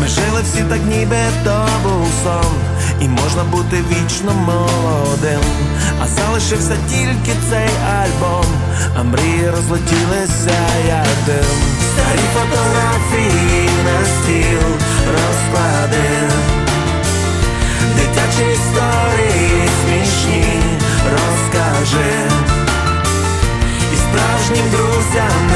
Ми жили всі так, ніби то був сон, і можна бути вічно молодим. А залишився тільки цей альбом, а мрії розлетілися як дим. Старі фотографії на стіл розкладив. Дитячі історії смішні розкажи І справжнім друзям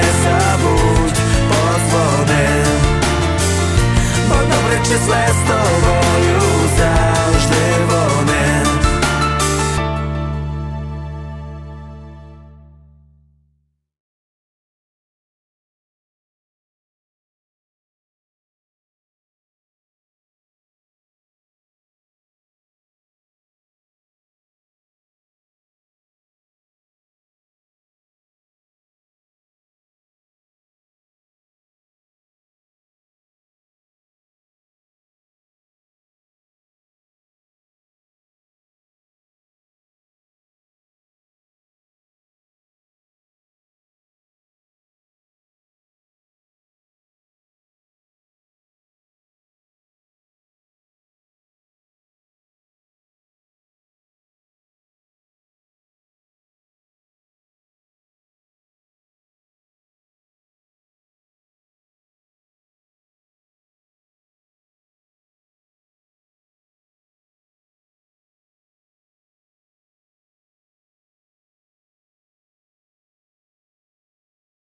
just last over